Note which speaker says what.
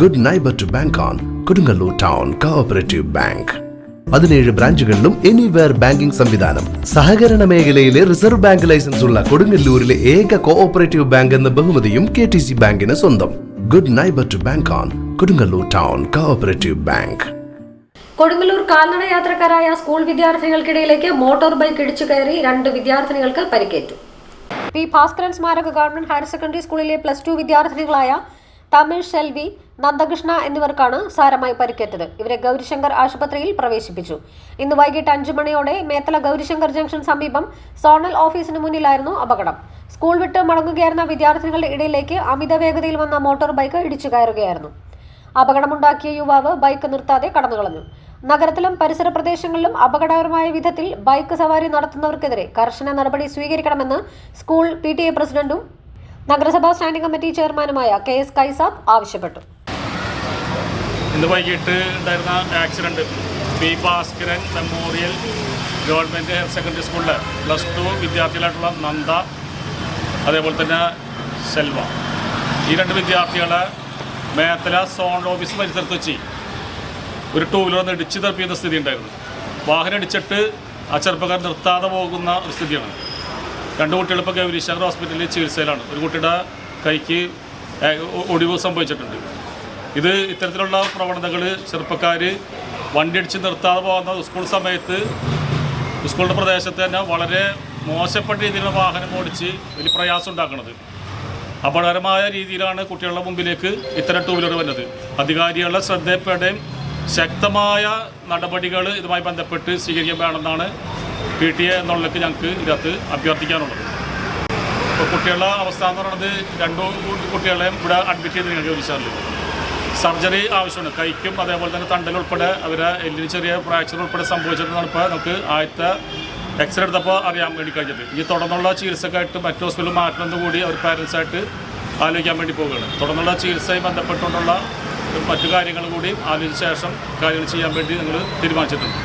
Speaker 1: Good neighbour to bank on Kodungallur town cooperative bank പതിനേഴ് ബ്രാഞ്ചുകളിലും anywhere banking സംവിധാനം. സഹകരണ മേഖലയിലെ റിസർവ് ബാങ്ക് ലൈസൻസ് ഉള്ള കൊടുങ്ങല്ലൂരിലെ ഏക കോഓപ്പറേറ്റീവ് ബാങ്ക് എന്ന ബഹുമതിയും കെ ടി സി ബാങ്കിന് സ്വന്തം. Good neighbour to bank on Kodungallur town cooperative bank
Speaker 2: Kodungallur കാൽനട യാത്രക്കാരായ സ്കൂൾ വിദ്യാർത്ഥികൾക്കിടയിലേക്ക് മോട്ടോർ ബൈക്ക് ഇടിച്ചു കയറി രണ്ട് വിദ്യാർത്ഥിനികൾക്ക് പരിക്കേറ്റു. പി ഭാസ്കരൻ സ്മാരക ഗവൺമെന്റ് ഹയർ സെക്കൻഡറി സ്കൂളിലെ പ്ലസ് ടു വിദ്യാർത്ഥിനികളായ തമിഴ് ഷെൽവി നന്ദകൃഷ്ണ എന്നിവർക്കാണ് സാരമായി പരിക്കേറ്റത്. ഇവരെ ഗൗരിശങ്കർ ആശുപത്രിയിൽ പ്രവേശിപ്പിച്ചു. ഇന്ന് വൈകിട്ട് അഞ്ചു മണിയോടെ മേത്തല ഗൗരിശങ്കർ ജംഗ്ഷൻ സമീപം സോണൽ ഓഫീസിന് മുന്നിലായിരുന്നു അപകടം. സ്കൂൾ വിട്ട് മടങ്ങുകയായിരുന്ന വിദ്യാർത്ഥികളുടെ ഇടയിലേക്ക് അമിത വേഗതയിൽ വന്ന മോട്ടോർ ബൈക്ക് ഇടിച്ചു കയറുകയായിരുന്നു. അപകടമുണ്ടാക്കിയ യുവാവ് ബൈക്ക് നിർത്താതെ കടന്നുകളഞ്ഞു. നഗരത്തിലും പരിസര പ്രദേശങ്ങളിലും അപകടകരമായ വിധത്തിൽ ബൈക്ക് സവാരി നടത്തുന്നവർക്കെതിരെ കർശന നടപടി സ്വീകരിക്കണമെന്ന് സ്കൂൾ പി പ്രസിഡന്റും നഗരസഭാ സ്റ്റാൻഡിംഗ് കമ്മിറ്റി ചെയർമാനുമായ കെ എസ് കൈസാബ് ആവശ്യപ്പെട്ടു.
Speaker 3: ഇന്ന് വൈകിട്ട് ഉണ്ടായിരുന്ന accident P Bhaskaran memorial government higher secondary സ്കൂളിലെ പ്ലസ് ടു വിദ്യാർത്ഥികളായിട്ടുള്ള നന്ദ അതേപോലെ തന്നെ സെൽവ. ഈ രണ്ട് വിദ്യാർത്ഥികളെ മേത്തല സോൺ ഓഫീസ് പരിസരത്ത് വെച്ച് ഒരു ടൂ വീലർ ഇടിച്ചു തെറിപ്പിക്കുന്ന സ്ഥിതി ഉണ്ടായിരുന്നു വാഹനം ഇടിച്ചിട്ട് ആ ചെറുപ്പക്കാർ നിർത്താതെ പോകുന്ന ഒരു സ്ഥിതിയാണ്. രണ്ട് കുട്ടികളിപ്പോൾ ഗൗരീശങ്കർ ഹോസ്പിറ്റലിൽ ചികിത്സയിലാണ്. ഒരു കുട്ടിയുടെ കൈക്ക് ഒടിവ് സംഭവിച്ചിട്ടുണ്ട്. ഇത് ഇത്തരത്തിലുള്ള പ്രവണതകൾ ചെറുപ്പക്കാർ വണ്ടി അടിച്ച് നിർത്താതെ പോകുന്ന സ്കൂൾ സമയത്ത് സ്കൂളിന്റെ പ്രദേശത്ത് തന്നെ വളരെ മോശപ്പെട്ട രീതിയിലുള്ള വാഹനം ഓടിച്ച് വലിയ പ്രയാസം ഉണ്ടാക്കുന്നത് അപകടകരമായ രീതിയിലാണ് കുട്ടികളുടെ മുമ്പിലേക്ക് ഇത്തരം ടൂ വീലർ വരുന്നത് അധികാരികളുടെ ശ്രദ്ധയപ്പെടുകയും ശക്തമായ നടപടികൾ ഇതുമായി ബന്ധപ്പെട്ട് സ്വീകരിക്കാൻ വേണമെന്നാണ് പി ടി എ എന്നുള്ളക്ക് ഞങ്ങൾക്ക് ഇതിനകത്ത് അഭ്യർത്ഥിക്കാനുള്ളത്. ഇപ്പോൾ കുട്ടികളുടെ അവസ്ഥ എന്ന് പറയുന്നത് രണ്ടു കുട്ടികളെയും ഇവിടെ അഡ്മിറ്റ് ചെയ്ത് ചോദിച്ചാൽ സർജറി ആവശ്യമാണ്. കൈക്കും അതേപോലെ തന്നെ തണ്ടൽ ഉൾപ്പെടെ അവരെ എല്ലിന് ചെറിയ ഫ്രാക്ചർ ഉൾപ്പെടെ സംഭവിച്ചിട്ടുണ്ടെന്നാണ് ഇപ്പോൾ നമുക്ക് ആദ്യത്തെ എക്സ്റേ എടുത്തപ്പോൾ അറിയാൻ വേണ്ടി കഴിഞ്ഞത് ഈ തുടർന്നുള്ള ചികിത്സക്കായിട്ട് മറ്റു ഹോസ്പിറ്റലിൽ മാറ്റണമെന്ന് കൂടി അവർ പാരൻസായിട്ട് ആലോചിക്കാൻ വേണ്ടി പോവുകയാണ്. തുടർന്നുള്ള ചികിത്സയുമായി ബന്ധപ്പെട്ടുകൊണ്ടുള്ള മറ്റു കാര്യങ്ങൾ കൂടി ആലോചിച്ച ശേഷം കാര്യങ്ങൾ ചെയ്യാൻ വേണ്ടി ഞങ്ങൾ തീരുമാനിച്ചിട്ടുണ്ട്.